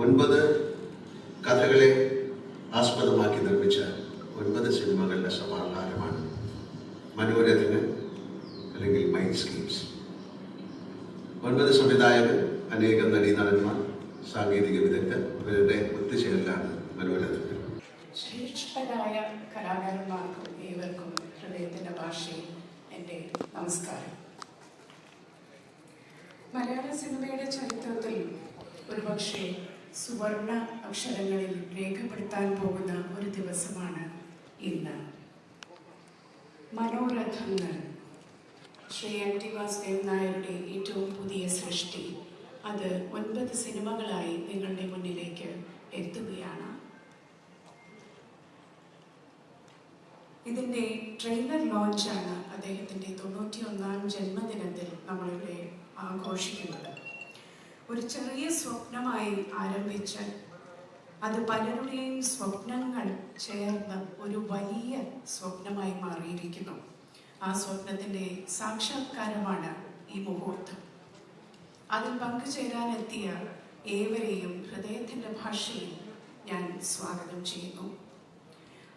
ഒൻപത് കഥകളെ ആസ്പദമാക്കി നിർമ്മിച്ച ഒൻപത് സിനിമകളുടെ സമാഹാരമാണ് മനോരഥന് അല്ലെങ്കിൽ മൈൻഡ് സ്കീംസ് ഒൻപത് സംവിധായകർ അനേകം നടീനടന്മാർ സാങ്കേതിക വിദഗ്ധർ ഇവരുടെ ഒത്തുചേരലാണ് മനോരഥന് ശ്രേഷ്ഠരായ കലാകാരന്മാർക്കും ഏവർക്കും ഹൃദയത്തിന്റെ ഭാഷയിൽ എന്റെ നമസ്കാരം. മലയാള സിനിമയുടെ ചരിത്രത്തിൽ ഒരുപക്ഷെ സുവർണ അക്ഷരങ്ങളിൽ രേഖപ്പെടുത്താൻ പോകുന്ന ഒരു ദിവസമാണ് ഇന്ന്. മനോരഥങ്ങൾ. ശ്രീ എം ടി വാസുദേവ് നായരുടെ ഏറ്റവും പുതിയ സൃഷ്ടി. അത് ഒൻപത് സിനിമകളായി നിങ്ങളുടെ മുന്നിലേക്ക് എത്തുകയാണ്. ഇതിന്റെ ട്രെയിലർ ലോഞ്ചാണ് അദ്ദേഹത്തിന്റെ തൊണ്ണൂറ്റി ഒന്നാം ജന്മദിനത്തിൽ നമ്മളിവിടെ ആഘോഷിക്കുന്നത്. ഒരു ചെറിയ സ്വപ്നമായി ആരംഭിച്ച് അത് പലരുടെയും സ്വപ്നങ്ങൾ ചേർന്ന് ഒരു വലിയ സ്വപ്നമായി മാറിയിരിക്കുന്നു. ആ സ്വപ്നത്തിന്റെ സാക്ഷാത്കാരമാണ് ഈ മുഹൂർത്തം. അതിൽ പങ്കുചേരാനെത്തിയ ഏവരെയും ഹൃദയത്തിന്റെ ഭാഷയിൽ ഞാൻ സ്വാഗതം ചെയ്യുന്നു.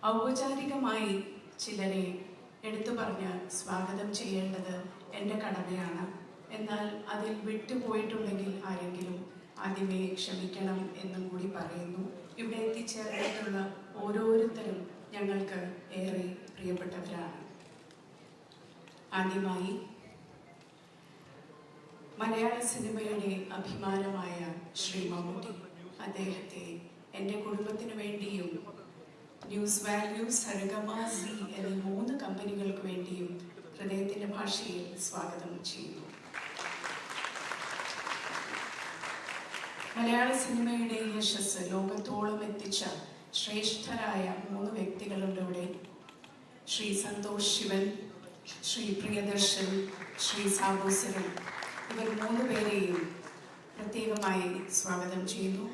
ഔപചാരികമായി ചിലരെ എടുത്തു പറഞ്ഞ് സ്വാഗതം ചെയ്യേണ്ടത് എന്റെ കടമയാണ്. എന്നാൽ അതിൽ വിട്ടുപോയിട്ടുണ്ടെങ്കിൽ ആരെങ്കിലും അതിനെ ക്ഷമിക്കണം എന്നും കൂടി പറയുന്നു. ഇവിടെ എത്തിച്ചേർന്നിട്ടുള്ള ഓരോരുത്തരും ഞങ്ങൾക്ക് ഏറെ പ്രിയപ്പെട്ടവരാണ്. ആദ്യമായി മലയാള സിനിമയുടെ അഭിമാനമായ ശ്രീ മമ്മൂട്ടി അദ്ദേഹത്തെ എന്റെ കുടുംബത്തിന് വേണ്ടിയും ന്യൂസ് വാല്യൂ സരഗമാസി എന്നീ മൂന്ന് കമ്പനികൾക്ക് വേണ്ടിയും ഹൃദയത്തിന്റെ ഭാഷയിൽ സ്വാഗതം ചെയ്യുന്നു. മലയാള സിനിമയുടെ യശസ് ലോകത്തോളം എത്തിച്ച ശ്രേഷ്ഠരായ മൂന്ന് വ്യക്തികളുടെ ശ്രീ സന്തോഷ് ശിവൻ ശ്രീ പ്രിയദർശൻ ശ്രീ സാബു സിറൻ. ഇവർ മൂന്ന് പേരെയും പ്രത്യേകമായി സ്വാഗതം ചെയ്യുന്നു.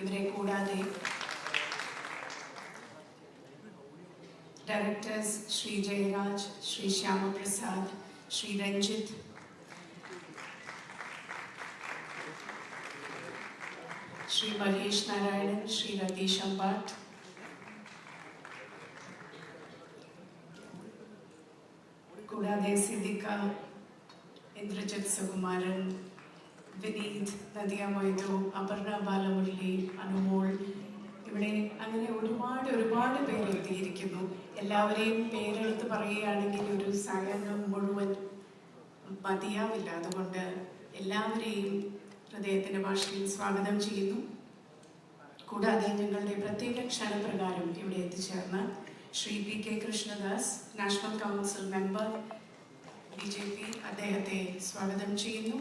ഇവരെ കൂടാതെ ഡയറക്ടേഴ്സ് ശ്രീ ജയരാജ് ശ്രീ ശ്യാമപ്രസാദ് ശ്രീ രഞ്ജിത്ത് ശ്രീ മഹേഷ് നാരായണൻ ശ്രീ രതീഷ് അമ്പാട്ട്. കൂടാതെ സിദ്ദിഖ ഇന്ദ്രജിത് സുകുമാരൻ വിനീത് നദിയ മൊയ്തു അപർണ ബാലമുരളി അനുമോൾ ഇവിടെ അങ്ങനെ ഒരുപാട് ഒരുപാട് പേര് എത്തിയിരിക്കുന്നു. എല്ലാവരെയും പേരെടുത്ത് പറയുകയാണെങ്കിൽ ഒരു സായാഹ്നം മുഴുവൻ മതിയാവില്ല. അതുകൊണ്ട് എല്ലാവരെയും ഹൃദയത്തിന്റെ ഭാഷയിൽ സ്വാഗതം ചെയ്യുന്നു കൂടാതെ ഞങ്ങളുടെ പ്രത്യേക ക്ഷണപ്രകാരം ഇവിടെ എത്തിച്ചേർന്ന Shri P K Krishnadas national council member B J P അദ്ദേഹത്തെ സ്വാഗതം ചെയ്യുന്നു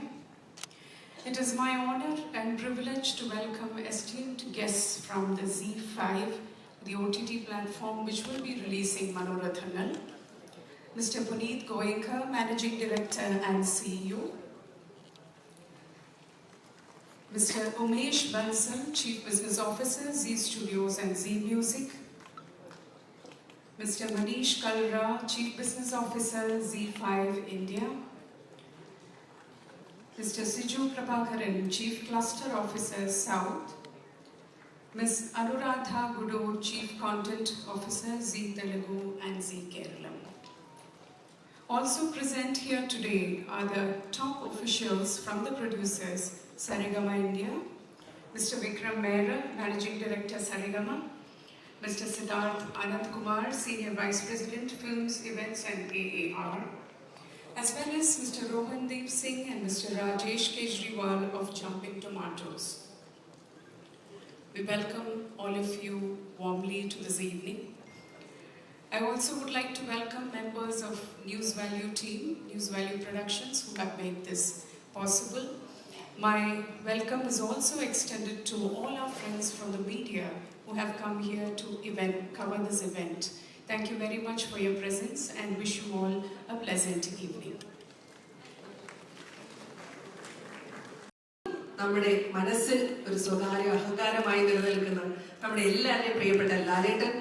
It is my honor and privilege to welcome esteemed guests from the Z5, the OTT platform which will be releasing Manorathangal. Mr. Puneet Goenka, Managing Director and CEO. Mr. Umesh Bansal, Chief Business Officer, Z Studios and Z Music. Mr. Manish Kalra, Chief Business Officer, Z5 India. Mr. Siju Prabhakaran, Chief Cluster Officer, South. Ms. Anuradha Gudu, Chief Content Officer, Z Telugu and Z Kerala. Also present here today are the top officials from the producers, Sarigama India, Mr. Vikram Mehra, Managing Director, Sarigama, Mr. Siddharth Anand Kumar, Senior Vice President, Films, Events and AAR, as well as Mr. Rohan Deep Singh and Mr. Rajesh Kejriwal of Jumping Tomatoes. We welcome all of you warmly to this evening. I also would like to welcome members of News Value team, News Value Productions, who have made this possible. My welcome is also extended to all our friends from the media who have come here to event, cover this event. Thank you very much for your presence and wish you all a pleasant evening. നമ്മുടെ മനസ്സിൽ ഒരു സ്വകാര്യ അഹങ്കാരമായി നിലനിൽക്കുന്ന നമ്മുടെ എല്ലാവരുടെയും പ്രിയപ്പെട്ട ലാലേട്ടൻ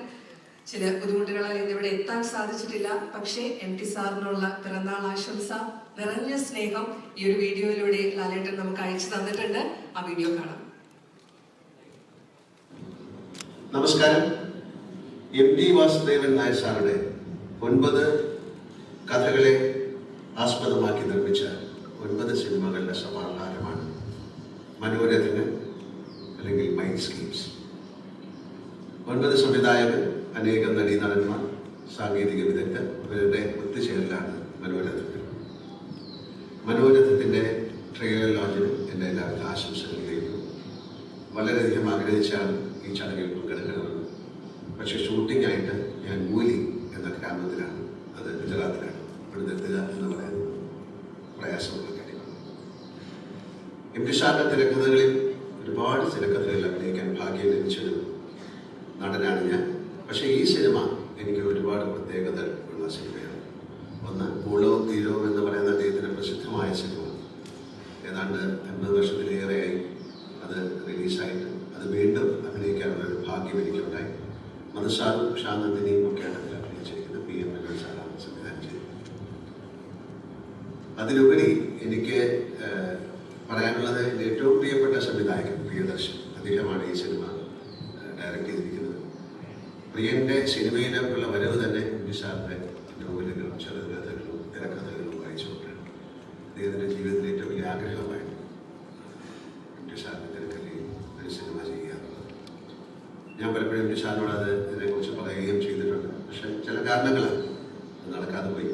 ചില ബുദ്ധിമുട്ടുകളാൽ ഇന്നിവിടെ എത്താൻ സാധിച്ചിട്ടില്ല. പക്ഷേ എം ടി സാറിനുള്ള പിറന്നാൾ ആശംസ നിറഞ്ഞ സ്നേഹം ഈ ഒരു വീഡിയോയിലൂടെ ലാലേട്ടൻ നമുക്ക് അയച്ചു തന്നിട്ടുണ്ട്. ആ വീഡിയോ കാണാം. നമസ്കാരം. എം ടി വാസുദേവൻ നായർ സാറുടെ ഒൻപത് കഥകളെ ആസ്പദമാക്കി നിർമ്മിച്ച ഒൻപത് സിനിമകളുടെ സമാഹാരമാണ് മനോരഥന് അല്ലെങ്കിൽ മൈൻഡ് സ്കീംസ് ഒൻപത് സംവിധായകർ അനേകം നടീനടന്മാർ സാങ്കേതിക വിദഗ്ധർ ഇവരുടെ ഒത്തുചേരലാണ് മനോരഥത്തിൽ. മനോരഥത്തിന്റെ ട്രെയിലർ ലോഞ്ചിന് എന്റെ എല്ലാവരും ആശംസകൾ ചെയ്യുന്നു വളരെയധികം ആഗ്രഹിച്ചാണ് ഈ ചടങ്ങിൽ പങ്കെടുക്കണമെന്ന് പക്ഷെ ഷൂട്ടിംഗ് ആയിട്ട് ഞാൻ മൂലി എന്ന ഗ്രാമത്തിലാണ്. അത് ഗുജറാത്തിലാണ്. ഇവിടുന്ന് എത്തുക എന്ന് പറയുന്നത് പ്രയാസമുള്ള കാര്യമാണ് എം ടി ഷാറിന്റെ തിരക്കഥകളിൽ ഒരുപാട് തിരക്കഥകളിൽ അഭിനയിക്കാൻ ഭാഗ്യം ലഭിച്ചൊരു നടനാണ് ഞാൻ. പക്ഷേ ഈ സിനിമ എനിക്ക് ഒരുപാട് പ്രത്യേകത ഉള്ള സിനിമയാണ്. ഒന്ന് പൂളവും തീരവും എന്ന് പറയുന്ന അദ്ദേഹത്തിന്റെ പ്രസിദ്ധമായ സിനിമ. ഏതാണ്ട് എൺപത് വർഷത്തിലേറെയായി അത് റിലീസായിട്ട് അത് വീണ്ടും അഭിനയിക്കാനുള്ള ഭാഗ്യം എനിക്കുണ്ടായി. മധുസാറും ഷാനന്ദിനിയും ഒക്കെയാണ് അതിൽ അഭിനയിച്ചിരിക്കുന്നത് പി എം എൽ സാറാണ് സംവിധാനം ചെയ്തത്. അതിലുപരി എനിക്ക് ഏഹ്, പറയാനുള്ളത് എന്റെ ഏറ്റവും പ്രിയപ്പെട്ട സംവിധായകൻ പ്രിയദർശൻ അദ്ദേഹമാണ് ഈ സിനിമ ഏഹ്, ഡയറക്റ്റ് ചെയ്തിരിക്കുന്നത് പ്രിയന്റെ സിനിമയിലേക്കുള്ള വരവ് തന്നെ വിശാലിന്റെ നോവലുകളും ചെറുകഥകളും തിരക്കഥകളും വായിച്ചുകൊണ്ടിരുന്നു അദ്ദേഹത്തിന്റെ ജീവിതത്തിലെ ഏറ്റവും വലിയ ആഗ്രഹമായിരുന്നു വിശാലിന്റെ തിരക്കഥയിൽ ഒരു സിനിമ ചെയ്യുക എന്നുള്ളത് ഞാൻ പലപ്പോഴും വിശാലിനോട് അത് ഇതിനെക്കുറിച്ച് പറയുകയും ചെയ്തിട്ടുണ്ട്. പക്ഷെ ചില കാരണങ്ങൾ അത് നടക്കാതെ പോയി.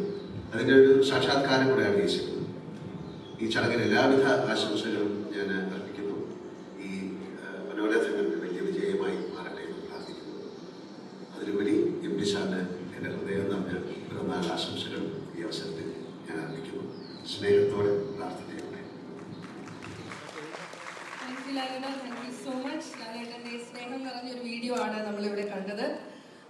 അതിന്റെ ഒരു സാക്ഷാത്കാരം കൂടെയാണ് ഈ സിനിമ. ഈ ചടങ്ങിന് എല്ലാവിധ ആശംസകളും ഞാൻ അർപ്പിക്കുന്നു ഈ ആ, മനോരഥങ്ങൾക്ക് വലിയ വിജയമായി മാറട്ടെ എന്ന് പ്രാർത്ഥിക്കുന്നു അതിലുപരി എം ഡി സാറിന് എന്റെ ഹൃദയം നിറഞ്ഞ പിറന്നാൾ ആശംസകൾ ഈ അവസരത്തിൽ ഞാൻ അർപ്പിക്കുന്നു സ്നേഹത്തോടെ പ്രാർത്ഥനയോടെ സോ മച്ച് ലാലേട്ടന്റെ സ്നേഹം നിറഞ്ഞൊരു വീഡിയോ ആണ് നമ്മളിവിടെ കണ്ടത്.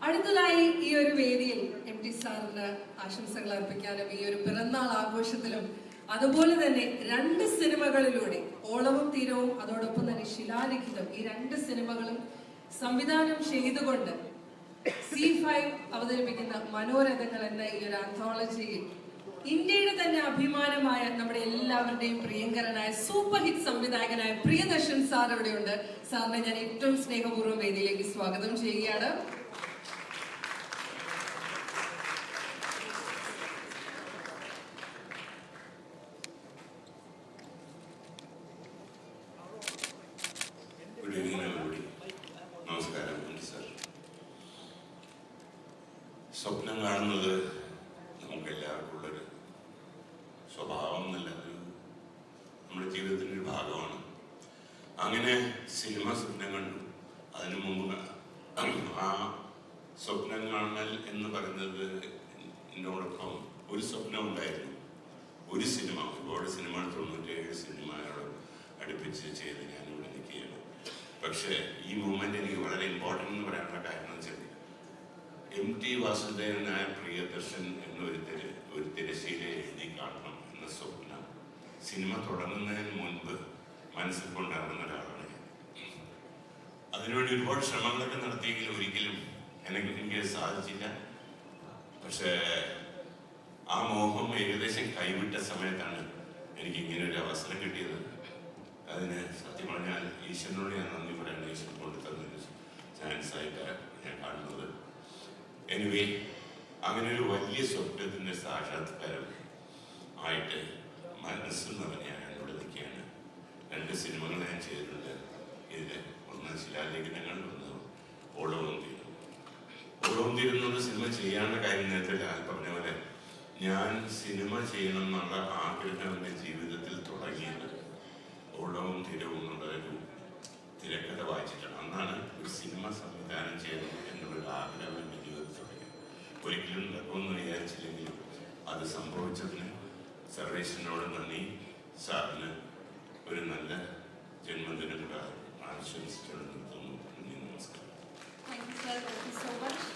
അടുത്തതായി ഈ ഒരു വേദിയിൽ എം ടി സാറിന് ആശംസകൾ അർപ്പിക്കാനും ഈ ഒരു പിറന്നാൾ ആഘോഷത്തിലും അതുപോലെ തന്നെ രണ്ട് സിനിമകളിലൂടെ ഓളവും തീരവും അതോടൊപ്പം തന്നെ ശിലാലിഖിതം ഈ രണ്ട് സിനിമകളും സംവിധാനം ചെയ്തുകൊണ്ട് സി ഫൈവ് അവതരിപ്പിക്കുന്ന മനോരഥങ്ങൾ എന്ന ഈ ഒരു ആന്തോളജിയിൽ ഇന്ത്യയുടെ തന്നെ അഭിമാനമായ നമ്മുടെ എല്ലാവരുടെയും പ്രിയങ്കരനായ സൂപ്പർ ഹിറ്റ് സംവിധായകനായ പ്രിയദർശൻ സാർ ഇവിടെയുണ്ട് സാറിനെ ഞാൻ ഏറ്റവും സ്നേഹപൂർവം വേദിയിലേക്ക് സ്വാഗതം ചെയ്യുകയാണ്. സാർ സ്വപ്നം കാണുന്നത് നമുക്ക് എല്ലാവർക്കും ഉള്ളൊരു സ്വഭാവം എന്നല്ല ഒരു നമ്മുടെ ജീവിതത്തിന്റെ ഒരു ഭാഗമാണ്. അങ്ങനെ സിനിമ സ്വപ്നം കണ്ടു. അതിനു മുമ്പ് ആ സ്വപ്നം കാണൽ എന്ന് പറയുന്നത് എന്നോടൊപ്പം ഒരു സ്വപ്നം ഉണ്ടായിരുന്നു. ഒരു സിനിമ ഒരുപാട് സിനിമകൾ തൊണ്ണൂറ്റേഴ് സിനിമയോട് അടുപ്പിച്ച് ചെയ്ത് ഞാനിവിടെ നിൽക്കുകയാണ്. പക്ഷേ ഈ മൂമെന്റ് എനിക്ക് വളരെ ഇമ്പോർട്ടന്റ് എന്ന് പറയാനുള്ള കാരണം എന്ന് വെച്ചാൽ എം ടി വാസുദേവനായ പ്രിയദർശൻ എന്നൊരു തിര ഒരു തിരശ്ശീല എഴുതി കാണണം. എന്ന സ്വപ്നം. സിനിമ തുടങ്ങുന്നതിന് മുൻപ് മനസ്സിൽ കൊണ്ടിറങ്ങുന്ന ഒരാളാണ് ഞാൻ. അതിനുവേണ്ടി ഒരുപാട് ശ്രമങ്ങളൊക്കെ നടത്തിയെങ്കിലും ഒരിക്കലും എനിക്ക് എനിക്ക് സാധിച്ചില്ല. പക്ഷേ ആ മോഹം ഏകദേശം കൈവിട്ട സമയത്താണ് എനിക്ക് ഇങ്ങനെ ഒരു അവസരം കിട്ടിയത്. അതിന് സത്യം പറഞ്ഞാൽ ഈശ്വരനോട് ഞാൻ നന്ദി പറയേണ്ട ഈശ്വരൻ കൊണ്ട് തന്നൊരു ചാൻസ് ആയിട്ടാണ് ഞാൻ കാണുന്നത്. എനിവേ അങ്ങനെ ഒരു വലിയ സ്വപ്നത്തിന്റെ സാക്ഷാത്കാരം ആയിട്ട് നിറഞ്ഞ ഞാൻ ഇവിടെ നിൽക്കുകയാണ്. രണ്ട് സിനിമകൾ ഞാൻ ചെയ്തിട്ടുണ്ട്. ഇതിൽ ഒന്ന് ശിലാലേഖനങ്ങൾ ഒന്ന് ഓടവും തീരും ഓടവും തീരും എന്നുള്ള സിനിമ ചെയ്യാനുള്ള കാര്യം നേരത്തെ ലാൽ പറഞ്ഞ പോലെ ഞാൻ സിനിമ ചെയ്യണം എന്നുള്ള ആഗ്രഹം എന്റെ ജീവിതത്തിൽ തുടങ്ങിയത് ഓടവും തീരവും എന്നുള്ളൊരു തിരക്കഥ വായിച്ചിട്ടാണ്. അന്നാണ് ഒരു സിനിമ സംവിധാനം ചെയ്യണം എന്നുള്ളൊരു ആഗ്രഹം എന്റെ ജീവിതത്തിൽ തുടങ്ങിയത്. ഒരിക്കലും നടക്കുമെന്ന് വിചാരിച്ചില്ലെങ്കിലും അത് സംഭവിച്ചതിന് സർവേശ്വരനോട് നന്ദി സാറിന് ഒരു നല്ല ജന്മദിനം കൂടെ ആശംസിച്ചുകൊണ്ട് നന്ദി നമസ്കാരം. Thank you so much.